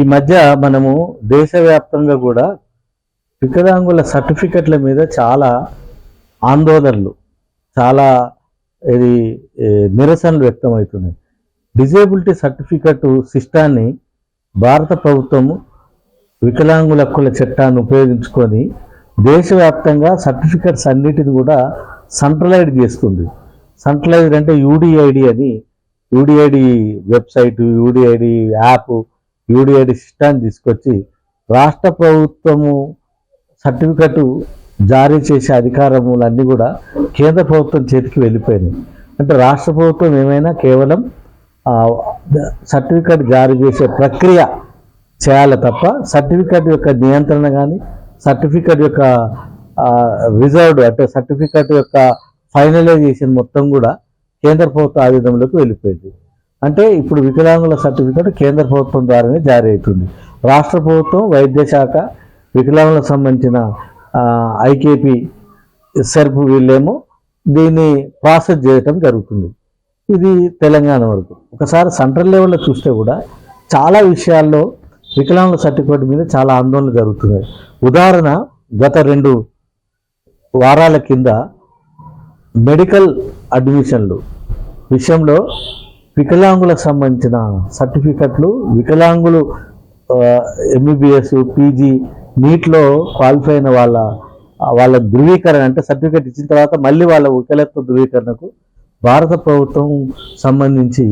ఈ మధ్య మనము దేశవ్యాప్తంగా కూడా వికలాంగుల సర్టిఫికెట్ల మీద చాలా ఆందోళనలు చాలా ఇది నిరసనలు వ్యక్తమవుతున్నాయి. డిజేబిలిటీ సర్టిఫికెట్ సిస్టాన్ని భారత ప్రభుత్వము వికలాంగుల హక్కుల చట్టాన్ని ఉపయోగించుకొని దేశవ్యాప్తంగా సర్టిఫికెట్స్ అన్నిటిని కూడా సెంట్రలైజ్ చేస్తుంది. సెంట్రలైజ్డ్ అంటే యూడిఐడి అని UDID website UDID app UDID సిస్టాన్ని తీసుకొచ్చి రాష్ట్ర ప్రభుత్వము సర్టిఫికెట్ జారీ చేసే అధికారములన్నీ కూడా కేంద్ర ప్రభుత్వం చేతికి వెళ్ళిపోయినాయి. అంటే రాష్ట్ర ప్రభుత్వం ఏమైనా కేవలం సర్టిఫికెట్ జారీ చేసే ప్రక్రియ చేయాలి తప్ప సర్టిఫికెట్ యొక్క నియంత్రణ కానీ సర్టిఫికెట్ యొక్క రిజర్వ్డ్ అంటే సర్టిఫికెట్ యొక్క ఫైనలైజేషన్ మొత్తం కూడా కేంద్ర ప్రభుత్వ ఆయుధంలోకి వెళ్ళిపోయింది. అంటే ఇప్పుడు వికలాంగుల సర్టిఫికెట్ కేంద్ర ప్రభుత్వం ద్వారానే జారీ అవుతుంది. రాష్ట్ర ప్రభుత్వం వైద్య శాఖ వికలాంగులకు సంబంధించిన ఐకేపీ సెర్ప్ వీళ్ళేమో దీన్ని ప్రాసెస్ చేయటం జరుగుతుంది. ఇది తెలంగాణ వరకు. ఒకసారి సెంట్రల్ లెవెల్లో చూస్తే కూడా చాలా విషయాల్లో వికలాంగుల సర్టిఫికేట్ మీద చాలా ఆందోళన జరుగుతున్నాయి. ఉదాహరణ గత రెండు వారాల కింద మెడికల్ అడ్మిషన్లు విషయంలో వికలాంగులకు సంబంధించిన సర్టిఫికెట్లు వికలాంగులు ఎంబీబీఎస్ పీజీ నీట్లో క్వాలిఫై అయిన వాళ్ళ వాళ్ళ ధృవీకరణ అంటే సర్టిఫికెట్ ఇచ్చిన తర్వాత మళ్ళీ వాళ్ళ వికలత్వ ధృవీకరణకు భారత ప్రభుత్వం సంబంధించి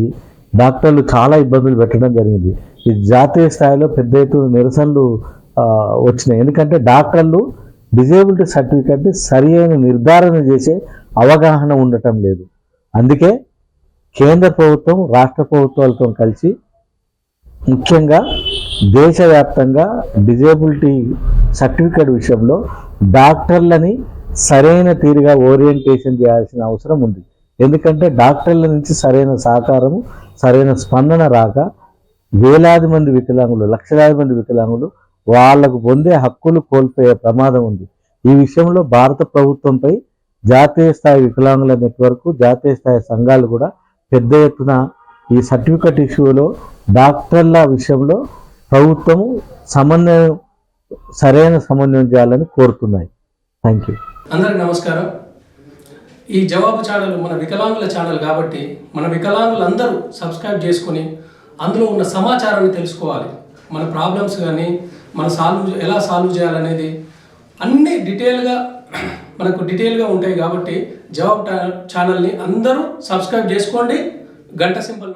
డాక్టర్లు చాలా ఇబ్బందులు పెట్టడం జరిగింది. ఈ జాతీయ స్థాయిలో పెద్ద ఎత్తున నిరసనలు వచ్చినాయి. ఎందుకంటే డాక్టర్లు డిజేబిలిటీ సర్టిఫికెట్ని సరి అయిన నిర్ధారణ చేసే అవగాహన ఉండటం లేదు. అందుకే కేంద్ర ప్రభుత్వం రాష్ట్ర ప్రభుత్వాలతో కలిసి ముఖ్యంగా దేశవ్యాప్తంగా డిజేబిలిటీ సర్టిఫికేట్ విషయంలో డాక్టర్లని సరైన తీరుగా ఓరియంటేషన్ చేయాల్సిన అవసరం ఉంది. ఎందుకంటే డాక్టర్ల నుంచి సరైన సహకారము సరైన స్పందన రాక వేలాది మంది వికలాంగులు లక్షలాది మంది వికలాంగులు వాళ్ళకు పొందే హక్కులు కోల్పోయే ప్రమాదం ఉంది. ఈ విషయంలో భారత ప్రభుత్వంపై జాతీయ స్థాయి వికలాంగుల నెట్వర్క్ జాతీయ స్థాయి సంఘాలు కూడా పెద్ద ఎత్తున ఈ సర్టిఫికెట్ ఇష్యూలో డాక్టర్ల విషయంలో ప్రభుత్వము సమన్వయం సరైన సమన్వయం చేయాలని కోరుతున్నాయి. థ్యాంక్ యూ అందరికి నమస్కారం. ఈ జవాబు ఛానల్ మన వికలాంగుల ఛానల్ కాబట్టి మన వికలాంగులందరూ సబ్స్క్రైబ్ చేసుకొని అందులో ఉన్న సమాచారాన్ని తెలుసుకోవాలి. మన ప్రాబ్లమ్స్ కానీ మన సాల్వ్ ఎలా సాల్వ్ చేయాలనేది అన్ని డీటెయిల్గా మనకు డీటెయిల్గా ఉంటాయి కాబట్టి జవాబు ఛానల్ని అందరూ సబ్స్క్రైబ్ చేసుకోండి. గంట సింబల్